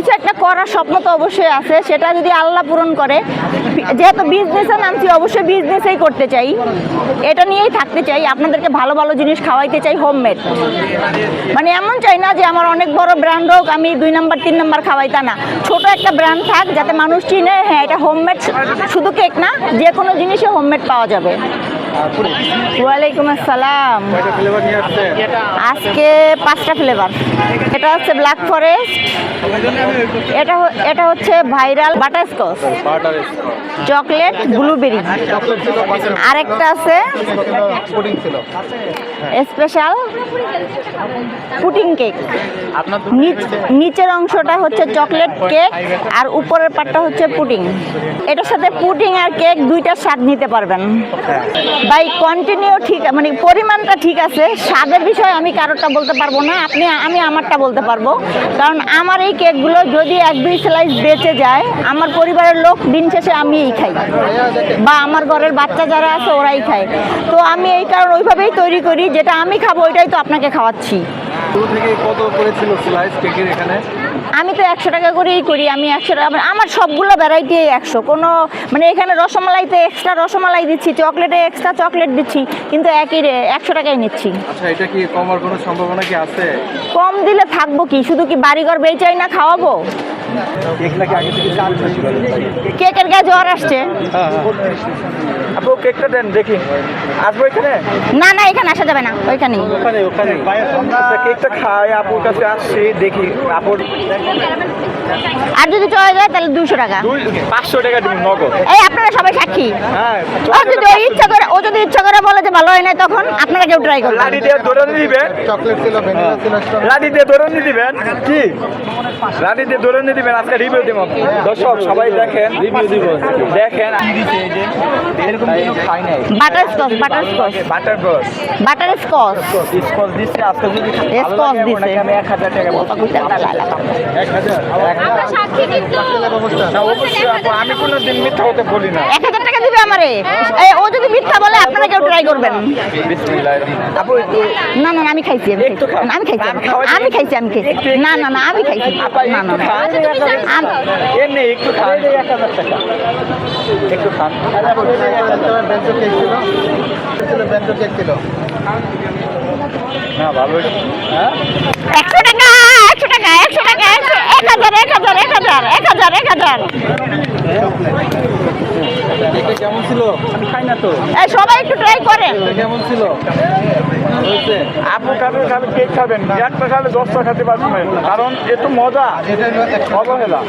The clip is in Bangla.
কিছু একটা করার স্বপ্ন তো অবশ্যই আছে, সেটা যদি আল্লাহ পূরণ করে। যেহেতু বিজনেসে নামছি, অবশ্যই বিজনেসেই করতে চাই। এটা নিয়েই থাকতে চাই, আপনাদেরকে ভালো ভালো জিনিস খাওয়াইতে চাই হোমমেড মানে এমন চাই না যে আমার অনেক বড় ব্র্যান্ড হোক, আমি দুই নাম্বার, তিন নাম্বার খাওয়াই তা না। ছোট একটা ব্র্যান্ড থাক, যাতে মানুষ চিনে হ্যাঁ এটা হোমমেড শুধু কেক না যে কোনো জিনিসে হোমমেড পাওয়া যাবে। ওয়ালাইকুম আসসালাম। আজকে পাঁচটা ফ্লেভার এটা হচ্ছে ব্ল্যাক ফরেস্ট এটা এটা হচ্ছে ভাইরাল বাটারস্কচ চকলেট ব্লুবেরি আরেকটা আছে স্পেশাল পুটিং কেক নিচের অংশটা হচ্ছে চকলেট কেক আর উপরের পাটটা হচ্ছে পুডিং এটার সাথে পুডিং আর কেক দুইটার স্বাদ নিতে পারবেন। বাই কন্টিনিউ ঠিক মানে পরিমাণটা ঠিক আছে। স্বাদের বিষয়ে আমি কারোরটা বলতে পারব না, আপনি, আমি আমারটা বলতে পারব। কারণ আমার এই কেকগুলো যদি এক দুই স্লাইস বেঁচে যায়, আমার পরিবারের লোক দিন শেষে আমিই খাই। বা আমার ঘরের বাচ্চা যারা আছে, ওরাই খায়। তো আমি এই কারণ ওইভাবেই তৈরি করি, যেটা আমি খাব, ওইটাই তো আপনাকে খাওয়াচ্ছি। কত করেছিল স্লাইস কেকের এখানে? আমি তো একশো টাকা করেই করি আমি একশো টাকা মানে আমার সবগুলো ভ্যারাইটি একশো। কোনো মানে এখানে রসমালাইতে এক্সট্রা রসমালাই দিচ্ছি চকলেটে এক্সট্রা চকলেট দিচ্ছি কিন্তু একই রে একশো টাকাই নিচ্ছি। আচ্ছা এটা কি কমার কোনো সম্ভাবনা কি আছে? কম দিলে থাকব কি? শুধু কি বাড়িঘর বেচাই না খাওয়াবো? কেক নাকি আগে থেকে চাল ছিল? কেকের গায়ে জ্বর আসছে। আপু কেকটা দেন দেখি। আসব এখানে? না না এখানে আসা যাবে না ওইখানেই। ওখানে ওখানে। আচ্ছা কেকটা খাই আপুর কাছে আসছি দেখি। আপুর আর যদি চলে যায় তাহলে দুশো টাকা। পাঁচশো টাকা দিব নগদ এই আপনারা সবাই সাক্ষী। হ্যাঁ যদি ও ইচ্ছা করে ও যদি ইচ্ছা করে বলে যে ভালো হয় না তখন আপনারা কেউ ট্রাই করবেন লাডি দিয়ে ধরে দিবেন। চকলেট ছিল ভ্যানিলা ছিল লাডি দিয়ে ধরে দিবেন। কি? লাডি দিয়ে ধরে দিবেন আজকে রিভিউ দিব। দর্শক সবাই দেখেন রিভিউ দিব। দেখেন। এরকম কিছু খাই নাই। Butterscotch butterscotch butter ব্রস বাটার স্কচ স্কচ দিচ্ছে আজকে যদি স্কচ দিছে। আমি এক হাজার টাকা বলব এক হাজার এক হাজার। না অবশ্যই আমি কোনো মিথ্যা হতে বলি না। এক হাজার টাকা দিবে আমারে। ও যদি মিথ্যা ট্রাই করবেন। না না আমি খাইছি আমি। খাইছি। আমি খাইছি আমি খাইছি। না না না আমি খাইছি। না না না। এমনি একটু খান একটু খান না ভালো হ্যাঁ? একশো টাকা একশো টাকা একশো টাকা একশো এক হাজার এক হাজার এক হাজার এক হাজার এক হাজার। কেমন ছিল? আমি খাই না তো। এই, সবাই একটু ট্রাই করেন। এটা কেমন ছিল? হয়েছে? আপু খাবে খাবে কেক খাবেন। একটা খাবে দশটা খেতে পারবেন। কারণ এত মজা। হলো অবহেলা।